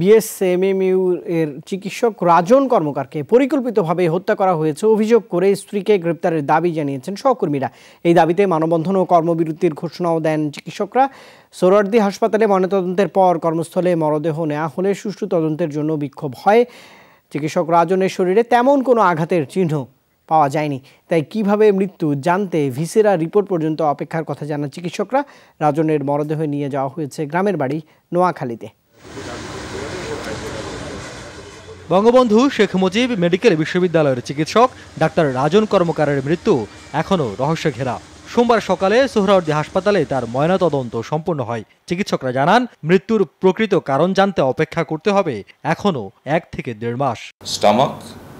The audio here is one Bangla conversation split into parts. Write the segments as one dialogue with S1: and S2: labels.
S1: বিএসএমএমইউ এর চিকিৎসক রাজন কর্মকারকে পরিকল্পিতভাবে হত্যা করা হয়েছে। অভিযোগ করে স্ত্রীকে গ্রেপ্তারের দাবি জানিয়েছেন সহকর্মীরা। এই দাবিতে মানববন্ধন ও কর্মবিরতির ঘোষণাও দেন চিকিৎসকরা। সোহরার্দি হাসপাতালে ময়নাতদন্তের পর কর্মস্থলে মরদেহ নেওয়া হলে সুষ্ঠু তদন্তের জন্য বিক্ষোভ হয়। চিকিৎসক রাজনের শরীরে তেমন কোনো আঘাতের চিহ্ন পাওয়া যায়নি। তাই কীভাবে মৃত্যু জানতে ভিসেরা রিপোর্ট পর্যন্ত অপেক্ষার কথা জানান চিকিৎসকরা। রাজনের মরদেহ নিয়ে যাওয়া হয়েছে গ্রামের বাড়ি নোয়াখালীতে।
S2: বঙ্গবন্ধু শেখ মুজিব মেডিকেল বিশ্ববিদ্যালয়ের চিকিৎসক, ডাক্তার রাজন কর্মকারের মৃত্যু এখনও রহস্য ঘেরা। সোমবার সকালে সোহরাওয়ার্দী হাসপাতালে তার ময়নাতদন্ত সম্পন্ন হয়। চিকিৎসকরা জানান, মৃত্যুর প্রকৃত কারণ জানতে অপেক্ষা করতে হবে এখনও এক থেকে দেড় মাস।
S3: স্টামাক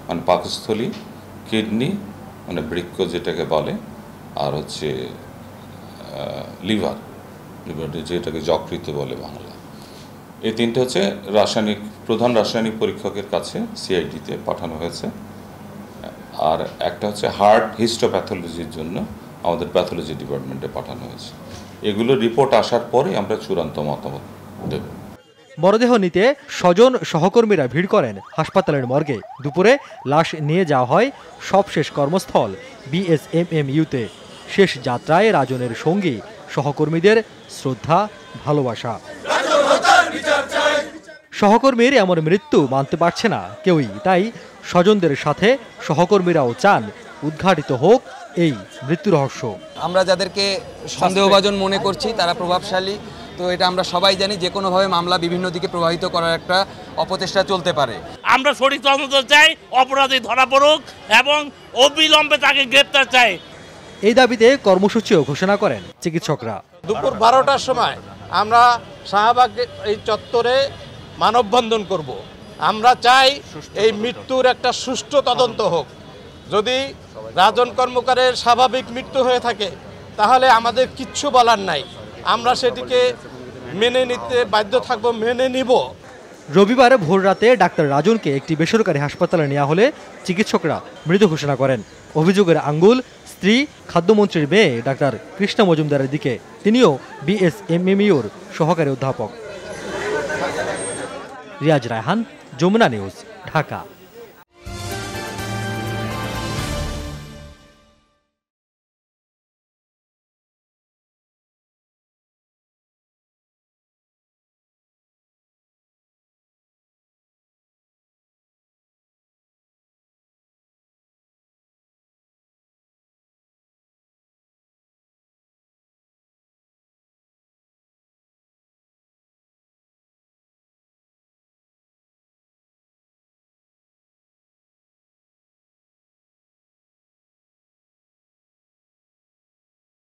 S3: মানে পাকস্থলী, কিডনি মানে বৃক্ষ যেটাকে বলে, আর হচ্ছে লিভার লিভার যেটাকে যকৃত বলে বাংলা এই তিনটে হচ্ছে রাসায়নিক, প্রধান রাসায়নিক পরীক্ষকের কাছে সিআইডিতে পাঠানো হয়েছে। আর একটা হচ্ছে হার্ট হিস্টোপ্যাথোলজির জন্য আমাদের প্যাথোলজি ডিপার্টমেন্টে পাঠানো হয়েছে। এগুলো রিপোর্ট আসার পরে আমরা চূড়ান্ত মতামত দেব।
S2: মরদেহ নিতে স্বজন সহকর্মীরা ভিড় করেন হাসপাতালের মর্গে। দুপুরে লাশ নিয়ে যাওয়া হয় সবশেষ কর্মস্থল বিএসএমএমইউতে শেষ যাত্রায় রাজনের সঙ্গী, সহকর্মীদের শ্রদ্ধা, ভালোবাসা। সহকর্মীর এমন মৃত্যু মানতে পারছে না কেউই। তাই স্বজনদের সাথে সহকর্মীরাও চান উদ্ঘাটিত হোক এই মৃত্যু রহস্য।
S4: আমরা যাদেরকে সন্দেহভাজন মনে করছি তারা প্রভাবশালী। তো এটা আমরা সবাই জানি যে কোনোভাবে মামলা বিভিন্ন দিকে প্রবাহিত করার একটা অপচেষ্টা চলতে পারে।
S5: আমরা সঠিক তদন্ত চাই অপরাধী ধরা পড়ুক এবং অবিলম্বে তাকে গ্রেপ্তার চাই।
S2: এই দাবিতে কর্মসূচিও ঘোষণা করেন চিকিৎসকরা।
S6: দুপুর বারোটার সময় আমরা শাহবাগ এই চত্বরে মানববন্ধন করব। আমরা চাই এই মৃত্যুর একটা সুষ্ঠু তদন্ত হোক। যদি রাজন কর্মকারের স্বাভাবিক মৃত্যু হয়ে থাকে তাহলে আমাদের কিচ্ছু বলার নাই। আমরা সেটিকে মেনে নিতে বাধ্য থাকব মেনে নিব।
S2: রবিবার ভোর রাতে ডাক্তার রাজনকে একটি বেসরকারি হাসপাতালে নেওয়া হলে চিকিৎসকরা মৃত ঘোষণা করেন। অভিযোগের আঙ্গুল স্ত্রী খাদ্যমন্ত্রীর মেয়ে ডাক্তার কৃষ্ণা মজুমদারের দিকে। তিনিও বিএসএমএমইউর সহকারী অধ্যাপক। रियाज रायहान जमुना न्यूज़ ढाका।